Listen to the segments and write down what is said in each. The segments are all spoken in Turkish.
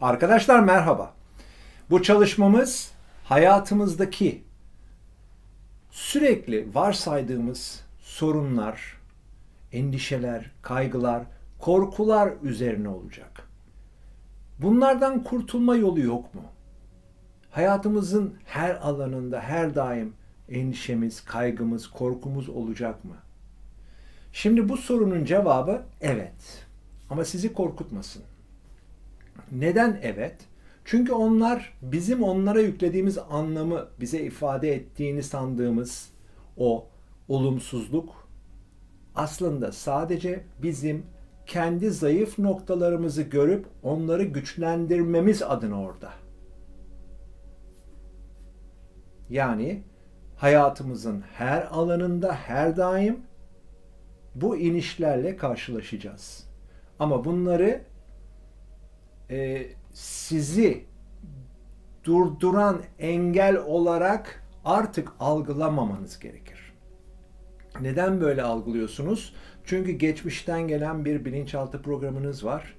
Arkadaşlar merhaba. Bu çalışmamız hayatımızdaki sürekli varsaydığımız sorunlar, endişeler, kaygılar, korkular üzerine olacak. Bunlardan kurtulma yolu yok mu? Hayatımızın her alanında her daim endişemiz, kaygımız, korkumuz olacak mı? Şimdi bu sorunun cevabı evet. Ama sizi korkutmasın. Neden evet? Çünkü onlar bizim onlara yüklediğimiz anlamı bize ifade ettiğini sandığımız o olumsuzluk aslında sadece bizim kendi zayıf noktalarımızı görüp onları güçlendirmemiz adına orada. Yani hayatımızın her alanında her daim bu inişlerle karşılaşacağız. Ama bunları e, sizi durduran engel olarak artık algılamamanız gerekir. Neden böyle algılıyorsunuz? Çünkü geçmişten gelen bir bilinçaltı programınız var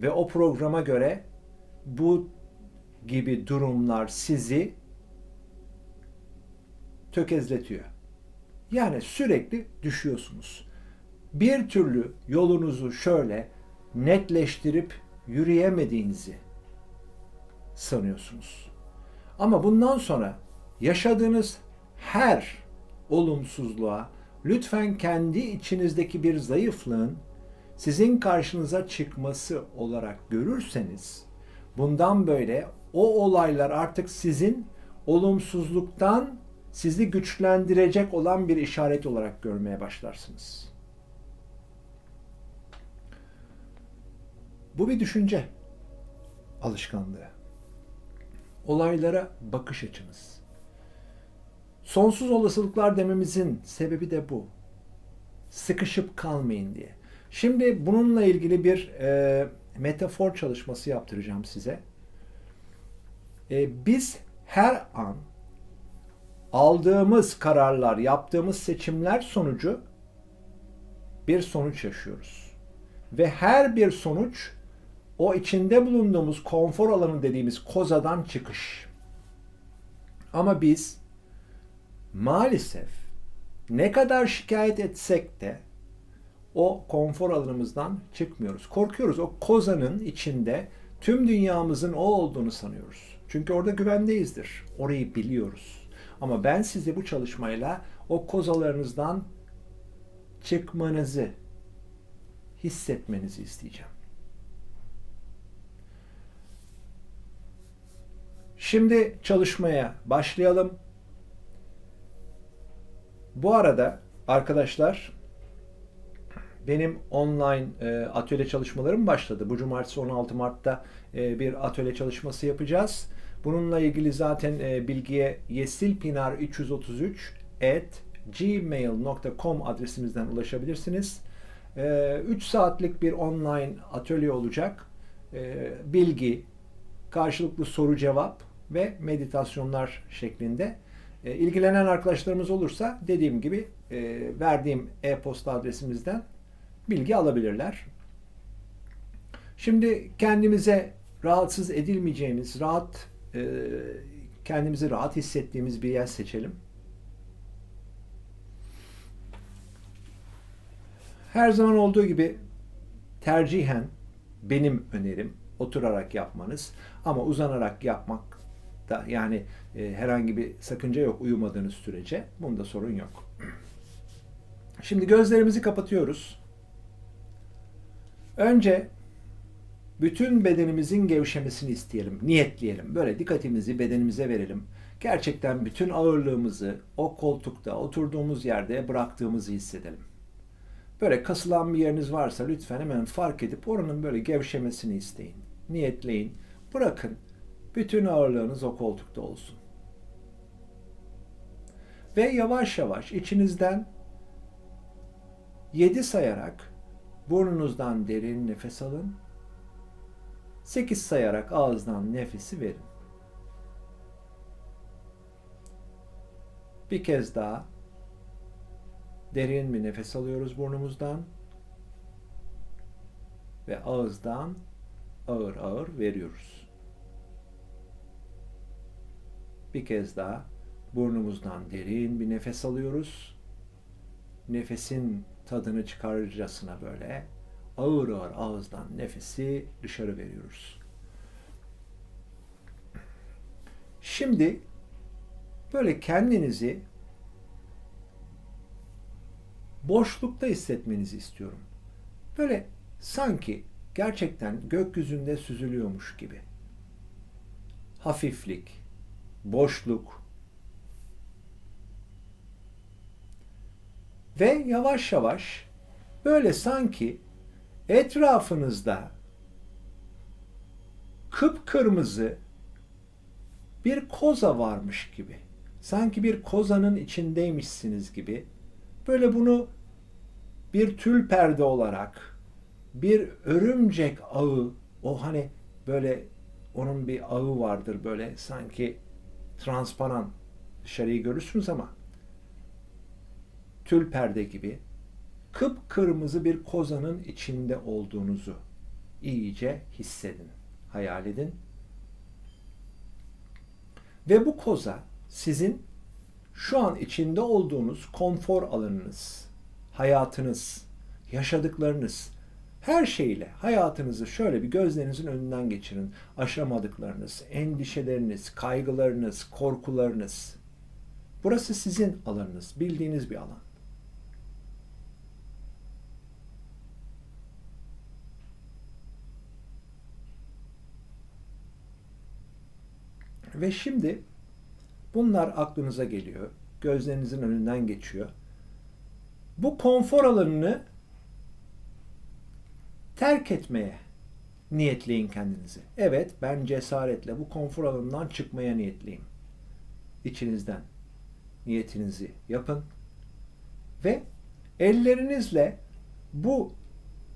ve o programa göre bu gibi durumlar sizi tökezletiyor. Yani sürekli düşüyorsunuz. Bir türlü yolunuzu şöyle netleştirip yürüyemediğinizi sanıyorsunuz. Ama bundan sonra yaşadığınız her olumsuzluğa lütfen kendi içinizdeki bir zayıflığın sizin karşınıza çıkması olarak görürseniz bundan böyle o olaylar artık sizin olumsuzluktan sizi güçlendirecek olan bir işaret olarak görmeye başlarsınız. Bu bir düşünce alışkanlığı. Olaylara bakış açınız. Sonsuz olasılıklar dememizin sebebi de bu. Sıkışıp kalmayın diye. Şimdi bununla ilgili bir e, metafor çalışması yaptıracağım size. E, biz her an aldığımız kararlar, yaptığımız seçimler sonucu bir sonuç yaşıyoruz. Ve her bir sonuç o içinde bulunduğumuz konfor alanı dediğimiz kozadan çıkış. Ama biz maalesef ne kadar şikayet etsek de o konfor alanımızdan çıkmıyoruz. Korkuyoruz. O kozanın içinde tüm dünyamızın o olduğunu sanıyoruz. Çünkü orada güvendeyizdir. Orayı biliyoruz. Ama ben size bu çalışmayla o kozalarınızdan çıkmanızı hissetmenizi isteyeceğim. Şimdi çalışmaya başlayalım. Bu arada arkadaşlar benim online e, atölye çalışmalarım başladı. Bu cumartesi 16 Mart'ta e, bir atölye çalışması yapacağız. Bununla ilgili zaten e, bilgiye yesilpinar333 at gmail.com adresimizden ulaşabilirsiniz. 3 saatlik bir online atölye olacak. Bilgi, karşılıklı soru cevap ve meditasyonlar şeklinde. E, ilgilenen arkadaşlarımız olursa dediğim gibi e, verdiğim e-posta adresimizden bilgi alabilirler. Şimdi kendimize rahatsız edilmeyeceğimiz, rahat e, kendimizi rahat hissettiğimiz bir yer seçelim. Her zaman olduğu gibi tercihen benim önerim oturarak yapmanız ama uzanarak yapmak da yani e, herhangi bir sakınca yok uyumadığınız sürece. Bunda sorun yok. Şimdi gözlerimizi kapatıyoruz. Önce bütün bedenimizin gevşemesini isteyelim, niyetleyelim. Böyle dikkatimizi bedenimize verelim. Gerçekten bütün ağırlığımızı o koltukta, oturduğumuz yerde bıraktığımızı hissedelim. Böyle kasılan bir yeriniz varsa lütfen hemen fark edip oranın böyle gevşemesini isteyin. Niyetleyin. Bırakın. Bütün ağırlığınız o koltukta olsun. Ve yavaş yavaş içinizden 7 sayarak burnunuzdan derin nefes alın. 8 sayarak ağızdan nefesi verin. Bir kez daha derin bir nefes alıyoruz burnumuzdan ve ağızdan ağır ağır veriyoruz. Bir kez daha burnumuzdan derin bir nefes alıyoruz. Nefesin tadını çıkarırcasına böyle ağır ağır ağızdan nefesi dışarı veriyoruz. Şimdi böyle kendinizi boşlukta hissetmenizi istiyorum. Böyle sanki gerçekten gökyüzünde süzülüyormuş gibi. Hafiflik, boşluk ve yavaş yavaş böyle sanki etrafınızda kıpkırmızı bir koza varmış gibi. Sanki bir kozanın içindeymişsiniz gibi. Böyle bunu bir tül perde olarak bir örümcek ağı o hani böyle onun bir ağı vardır böyle sanki transparan dışarıyı görürsünüz ama tül perde gibi kıpkırmızı bir kozanın içinde olduğunuzu iyice hissedin, hayal edin. Ve bu koza sizin şu an içinde olduğunuz konfor alanınız, hayatınız, yaşadıklarınız, her şeyle hayatınızı şöyle bir gözlerinizin önünden geçirin. Aşamadıklarınız, endişeleriniz, kaygılarınız, korkularınız. Burası sizin alanınız, bildiğiniz bir alan. Ve şimdi bunlar aklınıza geliyor. Gözlerinizin önünden geçiyor. Bu konfor alanını terk etmeye niyetleyin kendinizi. Evet ben cesaretle bu konfor alanından çıkmaya niyetliyim. İçinizden niyetinizi yapın ve ellerinizle bu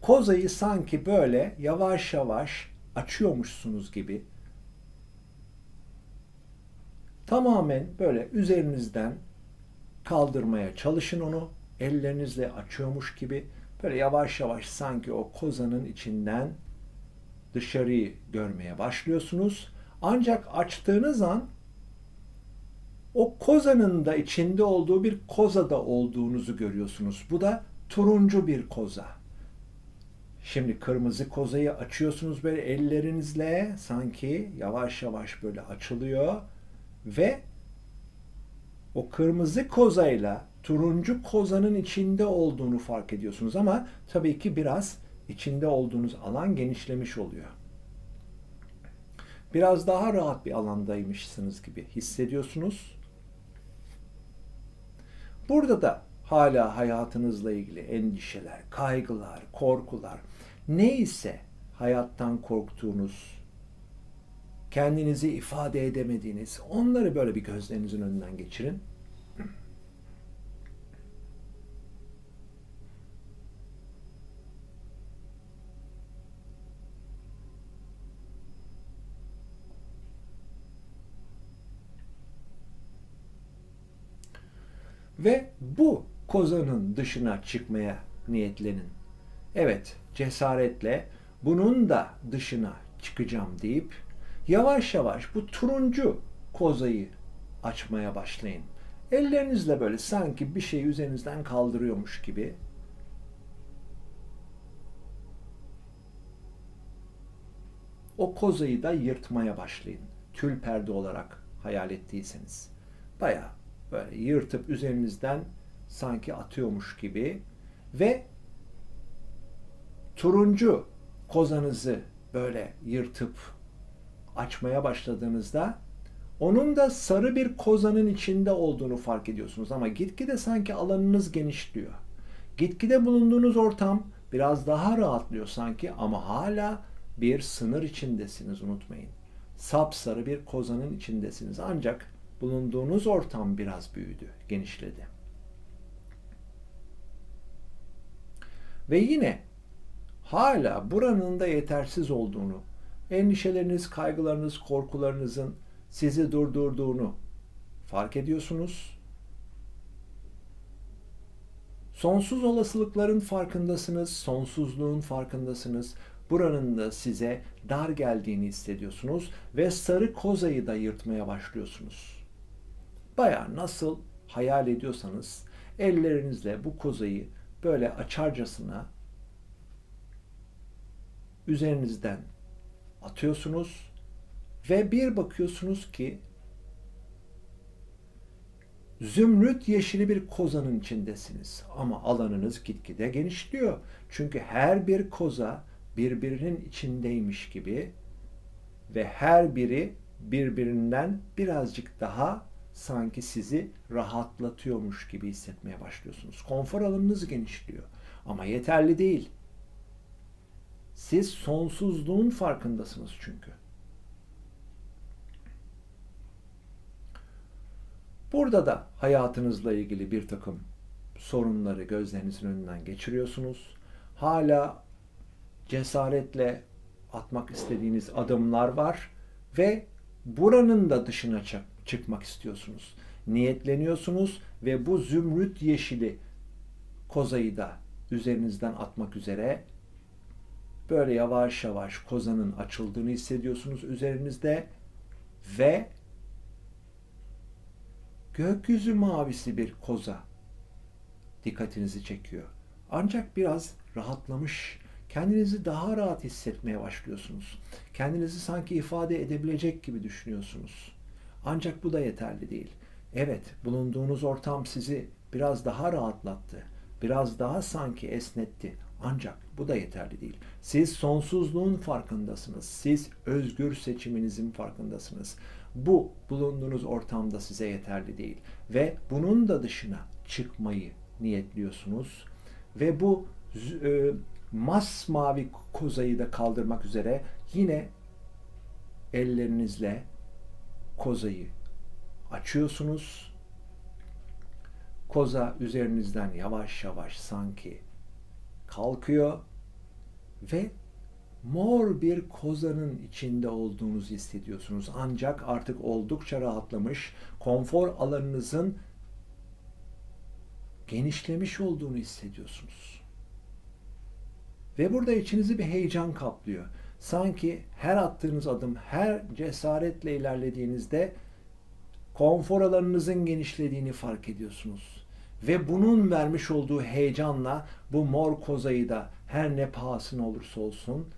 kozayı sanki böyle yavaş yavaş açıyormuşsunuz gibi tamamen böyle üzerinizden kaldırmaya çalışın onu. Ellerinizle açıyormuş gibi böyle yavaş yavaş sanki o kozanın içinden dışarıyı görmeye başlıyorsunuz. Ancak açtığınız an o kozanın da içinde olduğu bir kozada olduğunuzu görüyorsunuz. Bu da turuncu bir koza. Şimdi kırmızı kozayı açıyorsunuz böyle ellerinizle sanki yavaş yavaş böyle açılıyor ve o kırmızı kozayla turuncu kozanın içinde olduğunu fark ediyorsunuz ama tabii ki biraz içinde olduğunuz alan genişlemiş oluyor. Biraz daha rahat bir alandaymışsınız gibi hissediyorsunuz. Burada da hala hayatınızla ilgili endişeler, kaygılar, korkular, neyse hayattan korktuğunuz, kendinizi ifade edemediğiniz, onları böyle bir gözlerinizin önünden geçirin. Ve bu kozanın dışına çıkmaya niyetlenin. Evet, cesaretle bunun da dışına çıkacağım deyip yavaş yavaş bu turuncu kozayı açmaya başlayın. Ellerinizle böyle sanki bir şey üzerinizden kaldırıyormuş gibi o kozayı da yırtmaya başlayın. Tül perde olarak hayal ettiyseniz. Bayağı böyle yırtıp üzerinizden sanki atıyormuş gibi ve turuncu kozanızı böyle yırtıp açmaya başladığınızda onun da sarı bir kozanın içinde olduğunu fark ediyorsunuz ama gitgide sanki alanınız genişliyor. Gitgide bulunduğunuz ortam biraz daha rahatlıyor sanki ama hala bir sınır içindesiniz unutmayın. Sapsarı bir kozanın içindesiniz ancak bulunduğunuz ortam biraz büyüdü, genişledi. Ve yine hala buranın da yetersiz olduğunu, endişeleriniz, kaygılarınız, korkularınızın sizi durdurduğunu fark ediyorsunuz. Sonsuz olasılıkların farkındasınız, sonsuzluğun farkındasınız. Buranın da size dar geldiğini hissediyorsunuz ve sarı kozayı da yırtmaya başlıyorsunuz. Baya nasıl hayal ediyorsanız ellerinizle bu kozayı böyle açarcasına üzerinizden atıyorsunuz ve bir bakıyorsunuz ki zümrüt yeşili bir kozanın içindesiniz. Ama alanınız gitgide genişliyor. Çünkü her bir koza birbirinin içindeymiş gibi ve her biri birbirinden birazcık daha sanki sizi rahatlatıyormuş gibi hissetmeye başlıyorsunuz. Konfor alanınız genişliyor. Ama yeterli değil. Siz sonsuzluğun farkındasınız çünkü. Burada da hayatınızla ilgili bir takım sorunları gözlerinizin önünden geçiriyorsunuz. Hala cesaretle atmak istediğiniz adımlar var ve buranın da dışına çıkmak istiyorsunuz. Niyetleniyorsunuz ve bu zümrüt yeşili kozayı da üzerinizden atmak üzere böyle yavaş yavaş kozanın açıldığını hissediyorsunuz üzerinizde ve gökyüzü mavisi bir koza dikkatinizi çekiyor. Ancak biraz rahatlamış, kendinizi daha rahat hissetmeye başlıyorsunuz. Kendinizi sanki ifade edebilecek gibi düşünüyorsunuz. Ancak bu da yeterli değil. Evet, bulunduğunuz ortam sizi biraz daha rahatlattı. Biraz daha sanki esnetti. Ancak bu da yeterli değil. Siz sonsuzluğun farkındasınız. Siz özgür seçiminizin farkındasınız. Bu bulunduğunuz ortamda size yeterli değil ve bunun da dışına çıkmayı niyetliyorsunuz ve bu e, masmavi kozayı da kaldırmak üzere yine ellerinizle kozayı açıyorsunuz. Koza üzerinizden yavaş yavaş sanki kalkıyor ve mor bir kozanın içinde olduğunuzu hissediyorsunuz. Ancak artık oldukça rahatlamış, konfor alanınızın genişlemiş olduğunu hissediyorsunuz. Ve burada içinizi bir heyecan kaplıyor. Sanki her attığınız adım, her cesaretle ilerlediğinizde konfor alanınızın genişlediğini fark ediyorsunuz. Ve bunun vermiş olduğu heyecanla bu mor kozayı da her ne pahasına olursa olsun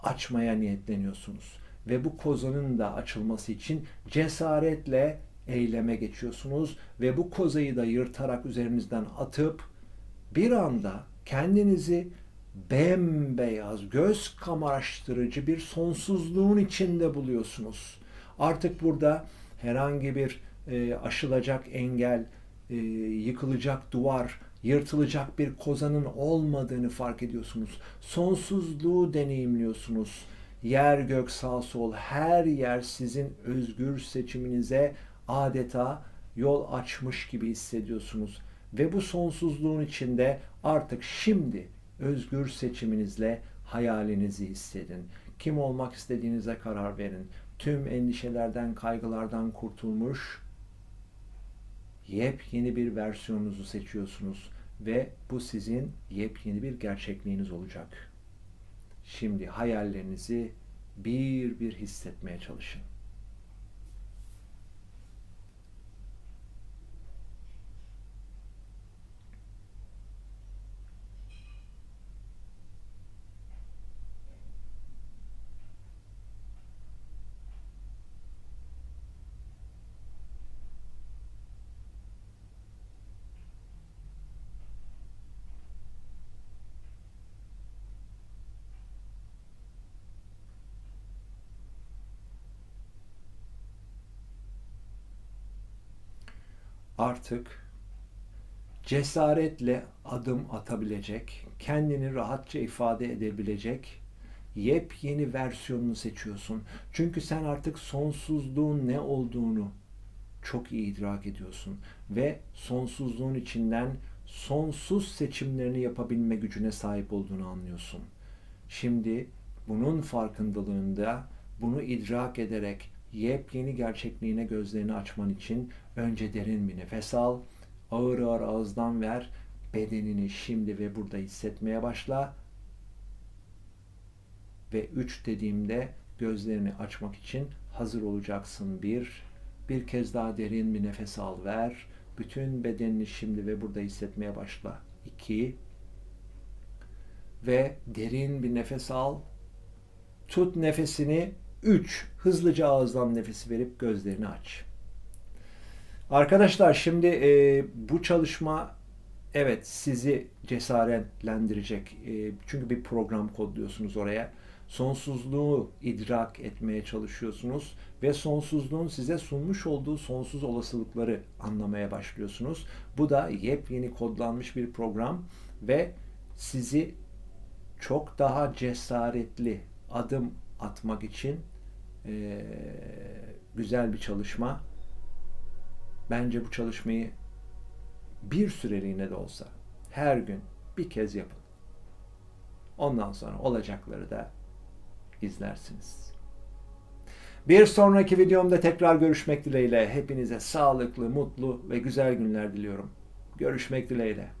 açmaya niyetleniyorsunuz. Ve bu kozanın da açılması için cesaretle eyleme geçiyorsunuz ve bu kozayı da yırtarak üzerinizden atıp bir anda kendinizi bembeyaz, göz kamaştırıcı bir sonsuzluğun içinde buluyorsunuz. Artık burada herhangi bir e, aşılacak engel, e, yıkılacak duvar, yırtılacak bir kozanın olmadığını fark ediyorsunuz. Sonsuzluğu deneyimliyorsunuz. Yer gök sağ sol her yer sizin özgür seçiminize adeta yol açmış gibi hissediyorsunuz. Ve bu sonsuzluğun içinde artık şimdi özgür seçiminizle hayalinizi hissedin. Kim olmak istediğinize karar verin. Tüm endişelerden, kaygılardan kurtulmuş, yepyeni bir versiyonunuzu seçiyorsunuz ve bu sizin yepyeni bir gerçekliğiniz olacak. Şimdi hayallerinizi bir bir hissetmeye çalışın. Artık cesaretle adım atabilecek, kendini rahatça ifade edebilecek yepyeni versiyonunu seçiyorsun. Çünkü sen artık sonsuzluğun ne olduğunu çok iyi idrak ediyorsun ve sonsuzluğun içinden sonsuz seçimlerini yapabilme gücüne sahip olduğunu anlıyorsun. Şimdi bunun farkındalığında bunu idrak ederek yepyeni gerçekliğine gözlerini açman için önce derin bir nefes al, ağır ağır ağızdan ver, bedenini şimdi ve burada hissetmeye başla ve 3 dediğimde gözlerini açmak için hazır olacaksın. Bir, bir kez daha derin bir nefes al ver. Bütün bedenini şimdi ve burada hissetmeye başla. 2 ve derin bir nefes al. Tut nefesini. 3. Hızlıca ağızdan nefesi verip gözlerini aç. Arkadaşlar şimdi e, bu çalışma evet sizi cesaretlendirecek. E, çünkü bir program kodluyorsunuz oraya. Sonsuzluğu idrak etmeye çalışıyorsunuz ve sonsuzluğun size sunmuş olduğu sonsuz olasılıkları anlamaya başlıyorsunuz. Bu da yepyeni kodlanmış bir program ve sizi çok daha cesaretli adım atmak için e, güzel bir çalışma. Bence bu çalışmayı bir süreliğine de olsa her gün bir kez yapın. Ondan sonra olacakları da izlersiniz. Bir sonraki videomda tekrar görüşmek dileğiyle hepinize sağlıklı, mutlu ve güzel günler diliyorum. Görüşmek dileğiyle.